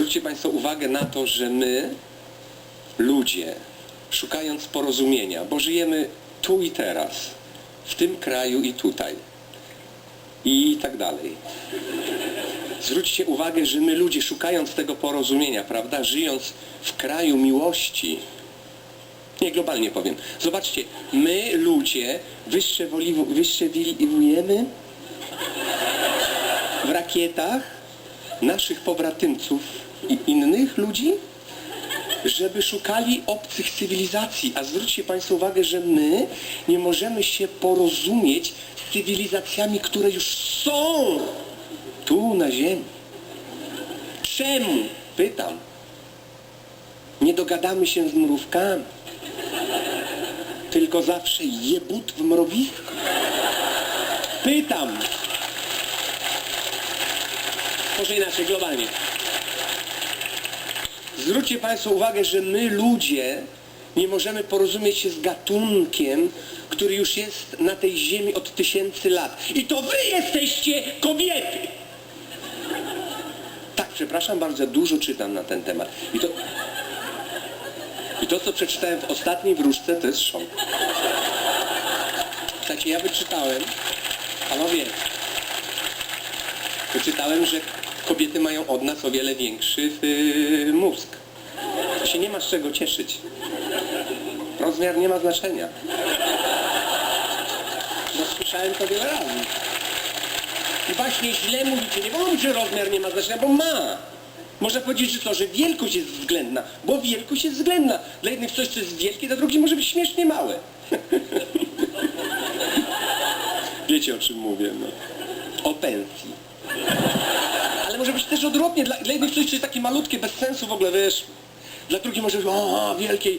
Zwróćcie Państwo uwagę na to, że my, ludzie, szukając porozumienia, bo żyjemy tu i teraz, w tym kraju i tutaj, i tak dalej. Zwróćcie uwagę, że my ludzie, szukając tego porozumienia, prawda, żyjąc w kraju miłości, nie globalnie powiem. Zobaczcie, my ludzie wyszczeliwujemy w rakietach naszych pobratymców i innych ludzi, żeby szukali obcych cywilizacji. A zwróćcie Państwo uwagę, że my nie możemy się porozumieć z cywilizacjami, które już są tu na Ziemi. Czemu? Pytam. Nie dogadamy się z mrówkami, tylko zawsze jebut w mrowisku. Pytam. Może inaczej, globalnie. Zwróćcie Państwo uwagę, że my ludzie nie możemy porozumieć się z gatunkiem, który już jest na tej ziemi od tysięcy lat. I to wy jesteście kobiety! Tak, przepraszam bardzo, dużo czytam na ten temat. I to, i to co przeczytałem w ostatniej wróżce, to jest szok. Słuchajcie, ja wyczytałem, panowie, wyczytałem, że kobiety mają od nas o wiele większy yy, mózg. To się nie ma z czego cieszyć. Rozmiar nie ma znaczenia. No słyszałem to wiele razy. I właśnie źle mówicie. Nie mówić, że rozmiar nie ma znaczenia, bo ma. Można powiedzieć, że to, że wielkość jest względna, bo wielkość jest względna. Dla jednych coś, co jest wielkie, dla drugich może być śmiesznie małe. Wiecie o czym mówię, no. O pensji. Może być też odwrotnie. Dla, dla jednych coś, co jest takie malutkie, bez sensu w ogóle, wiesz. Dla drugich może być, o, wielkiej.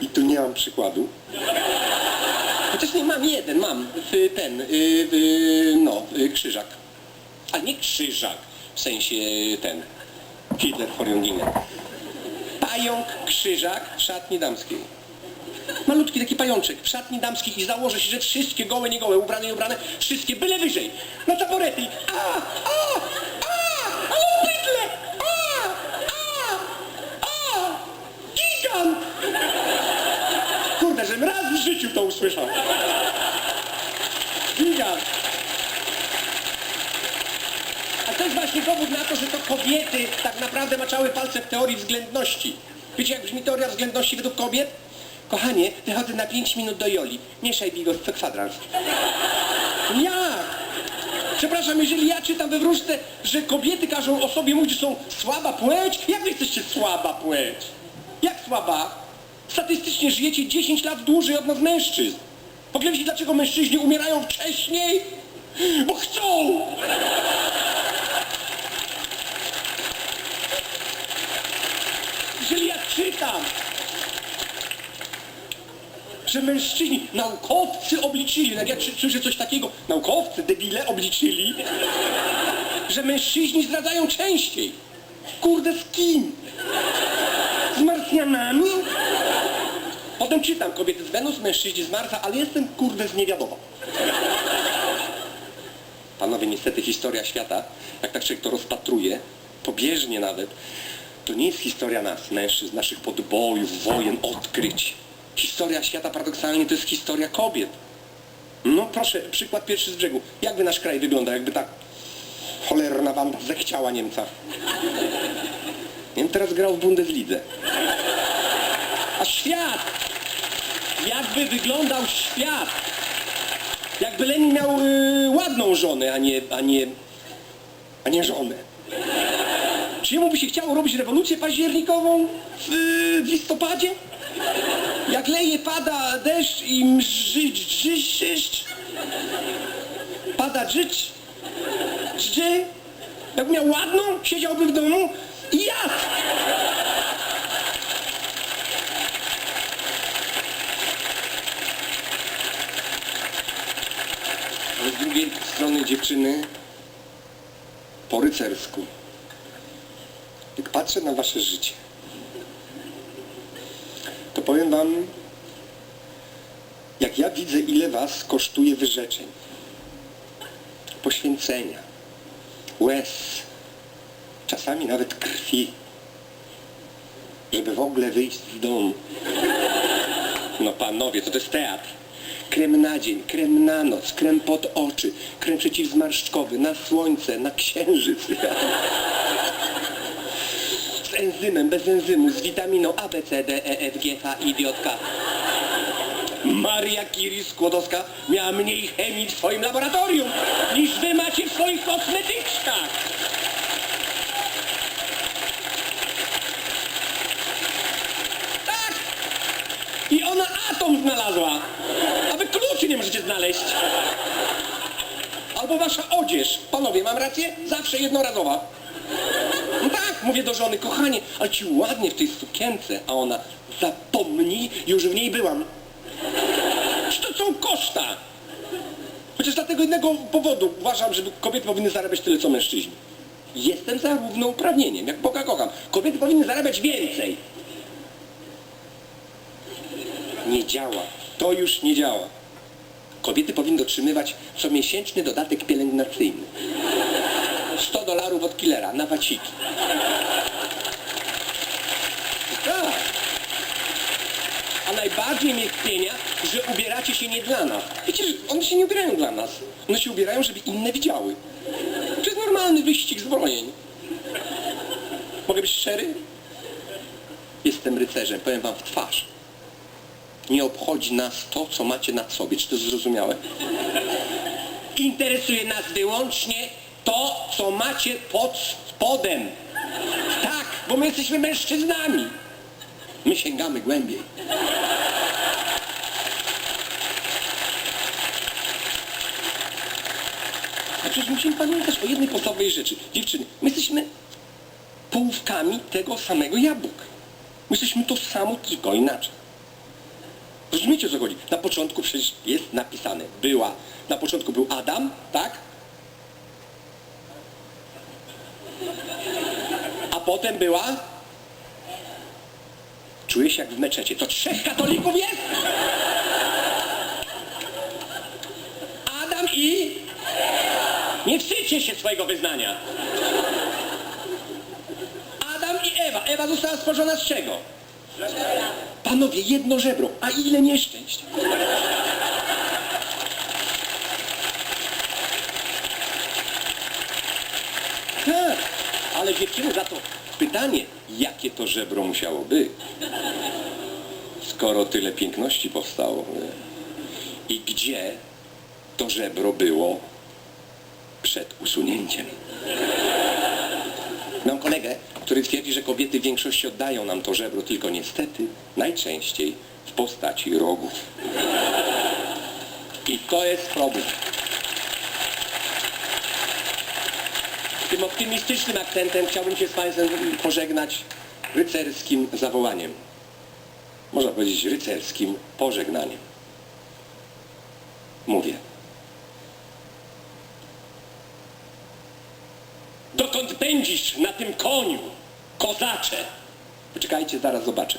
I tu nie mam przykładu. Chociaż nie mam jeden, mam ten, y, y, no, y, krzyżak. A nie krzyżak, w sensie ten, Hitler for. Pająk, krzyżak w szatni damskiej. Malutki taki pajączek w szatni damskiej i założę się, że wszystkie gołe, nie gołe, ubrane, nie ubrane, wszystkie byle wyżej. Na taborety. A, a, a, ale bydle, a, a, a, gigant. Kurde, żebym raz w życiu to usłyszał. Gigant. A to jest właśnie dowód na to, że to kobiety tak naprawdę maczały palce w teorii względności. Wiecie, jak brzmi teoria względności według kobiet? Kochanie, wychodzę na 5 minut do Joli. Mieszaj bigos co kwadrans. Jak? Przepraszam, jeżeli ja czytam we wróżce, że kobiety każą o sobie mówić, że są słaba płeć, jak wy jesteście słaba płeć? Jak słaba? Statystycznie żyjecie 10 lat dłużej od nas mężczyzn. W ogóle wiecie, dlaczego mężczyźni umierają wcześniej? Bo chcą! Jeżeli ja czytam, że mężczyźni, naukowcy obliczyli, jak ja czy- słyszę coś takiego, naukowcy, debile obliczyli, że mężczyźni zdradzają częściej. Kurde, z kim? Z Marsjanami? Potem czytam, kobiety z Wenus, mężczyźni z Marsa, ale jestem kurde z niewiadomą. Panowie, niestety historia świata, jak tak człowiek to rozpatruje, pobieżnie nawet, to nie jest historia nas, mężczyzn, naszych podbojów, wojen, odkryć. Historia świata paradoksalnie to jest historia kobiet. No proszę, przykład pierwszy z brzegu. Jakby nasz kraj wygląda, jakby tak cholerna wam zechciała Niemca. Nie teraz grał w Bundeslidze. A świat! Jakby wyglądał świat! Jakby Lenin miał y, ładną żonę, a nie, a nie, a nie żonę. Czy jemu by się chciało robić rewolucję październikową w, w listopadzie? Jak leje, pada deszcz i mrzy, drzy, dżyszcz. Pada dżycz, dżdży. Jakby miał ładną, siedziałby w domu i jadł. Ale z drugiej strony dziewczyny po rycersku. Jak patrzę na wasze życie, jak ja widzę, ile was kosztuje wyrzeczeń, poświęcenia, łez, czasami nawet krwi, żeby w ogóle wyjść z domu. No panowie, to to jest teatr. Krem na dzień, krem na noc, krem pod oczy, krem przeciwzmarszczkowy, na słońce, na księżyc. Enzymem, bez enzymu, z witaminą A, B, C, D, E, F, G, H, I, J, K. Maria Curie Skłodowska miała mniej chemii w swoim laboratorium niż wy macie w swoich kosmetyczkach. Tak! I ona atom znalazła, a wy kluczy nie możecie znaleźć. Albo wasza odzież. Panowie, mam rację? Zawsze jednorazowa. Mówię do żony, kochanie, ale ci ładnie w tej sukience, a ona zapomnij, już w niej byłam. Czy to są koszta? Chociaż dla tego jednego powodu uważam, że kobiety powinny zarabiać tyle, co mężczyźni. Jestem za równouprawnieniem, jak Boga kocham. Kobiety powinny zarabiać więcej. Nie działa. To już nie działa. Kobiety powinny otrzymywać comiesięczny dodatek pielęgnacyjny. 100 dolarów od killera na waciki. Tak. A najbardziej mnie kpienia, że ubieracie się nie dla nas. Wiecie, one się nie ubierają dla nas. One się ubierają, żeby inne widziały. To jest normalny wyścig zbrojeń. Mogę być szczery? Jestem rycerzem, powiem wam w twarz. Nie obchodzi nas to, co macie nad sobie. Czy to zrozumiałe? Interesuje nas wyłącznie to, co macie pod spodem. Tak, bo my jesteśmy mężczyznami. My sięgamy głębiej. A przecież musimy pamiętać o jednej podstawowej rzeczy. Dziewczyny, my jesteśmy połówkami tego samego jabłka. My jesteśmy to samo, tylko inaczej. Rozumiecie o co chodzi? Na początku przecież jest napisane, była. Na początku był Adam, tak? A potem była? Czuję się jak w meczecie. To trzech katolików jest? Adam i... Nie wstydźcie się swojego wyznania. Adam i Ewa. Ewa została stworzona z czego? Panowie, jedno żebro, a ile nieszczęść. Tak, ale dziewczyny za to pytanie, jakie to żebro musiało być, skoro tyle piękności powstało. nie? I gdzie to żebro było przed usunięciem. Mam kolegę, który twierdzi, że kobiety w większości oddają nam to żebro, tylko niestety najczęściej w postaci rogów. I to jest problem. Tym optymistycznym akcentem chciałbym się z Państwem pożegnać rycerskim zawołaniem. Można powiedzieć rycerskim pożegnaniem. Mówię. Dokąd pędzisz na tym koniu, kozacze? Poczekajcie, zaraz zobaczę.